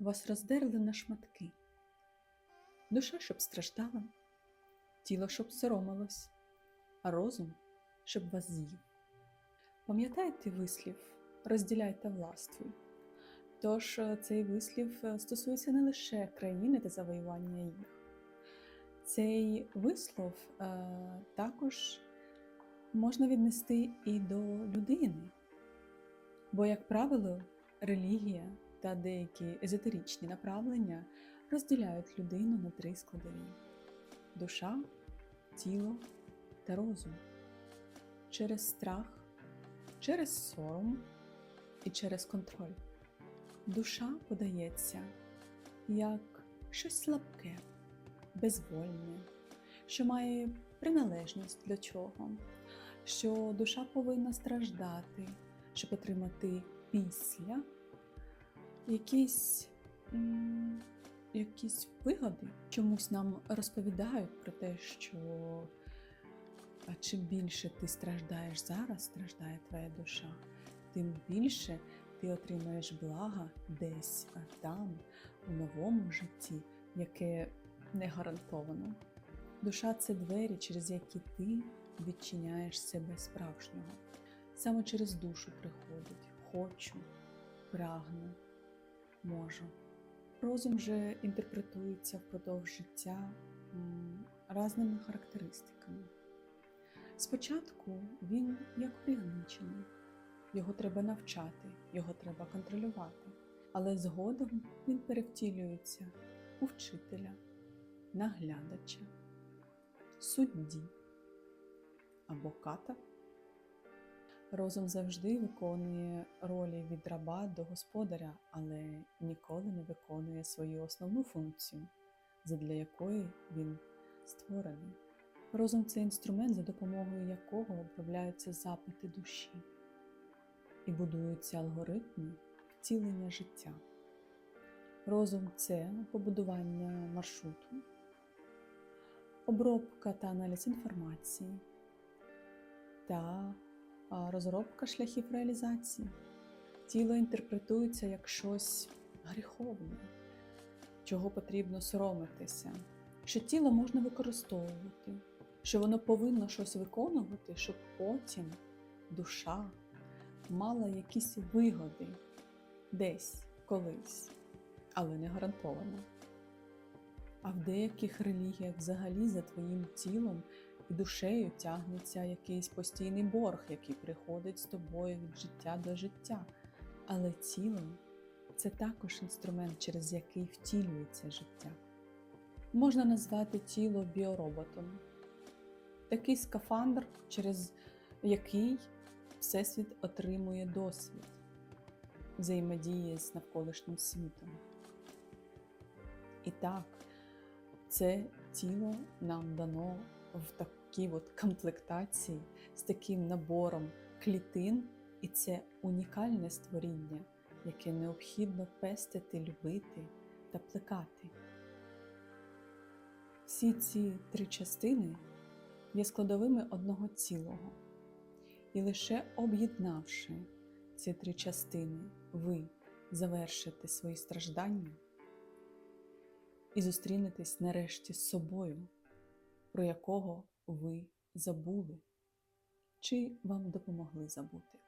вас роздерли на шматки. Душа, щоб страждала, тіло, щоб соромилось, а розум, щоб вас з'їв. Пам'ятаєте вислів розділяйте властвуй. Тож е, цей вислів е, стосується не лише країни та завоювання їх. Цей вислов е, також можна віднести і до людини. Бо, як правило, релігія та деякі езотеричні направлення розділяють людину на три складові: душа, тіло та розум. Через страх, через сором і через контроль. Душа подається як щось слабке, безвольне, що має приналежність до чого, що душа повинна страждати, щоб отримати після якісь, якісь вигоди. Чомусь нам розповідають про те, що а чим більше ти страждаєш зараз, страждає твоя душа, тим більше ти отримаєш блага десь а там, у новому житті, яке не гарантовано. Душа це двері, через які ти відчиняєш себе справжнього. Саме через душу приходить хочу, прагну, можу. Розум же інтерпретується впродовж життя м, разними характеристиками. Спочатку він як пригнічений, його треба навчати, його треба контролювати, але згодом він перевтілюється у вчителя, наглядача, судді або ката. Розум завжди виконує ролі від раба до господаря, але ніколи не виконує свою основну функцію, задля якої він створений. Розум це інструмент, за допомогою якого обробляються запити душі і будуються алгоритми втілення життя. Розум це побудування маршруту, обробка та аналіз інформації та розробка шляхів реалізації. Тіло інтерпретується як щось гріховне, чого потрібно соромитися, що тіло можна використовувати, що воно повинно щось виконувати, щоб потім душа мала якісь вигоди десь колись, але не гарантовано. А в деяких релігіях взагалі за твоїм тілом душею тягнеться якийсь постійний борг, який приходить з тобою від життя до життя. Але тіло це також інструмент, через який втілюється життя. Можна назвати тіло біороботом, такий скафандр, через який Всесвіт отримує досвід, взаємодіє з навколишнім світом. І так, це тіло нам дано в такій от комплектації з таким набором клітин, і це унікальне створіння, яке необхідно пестити, любити та плекати. Всі ці три частини є складовими одного цілого. І лише об'єднавши ці три частини, ви завершите свої страждання і зустрінетесь нарешті з собою, про якого ви забули, чи вам допомогли забути.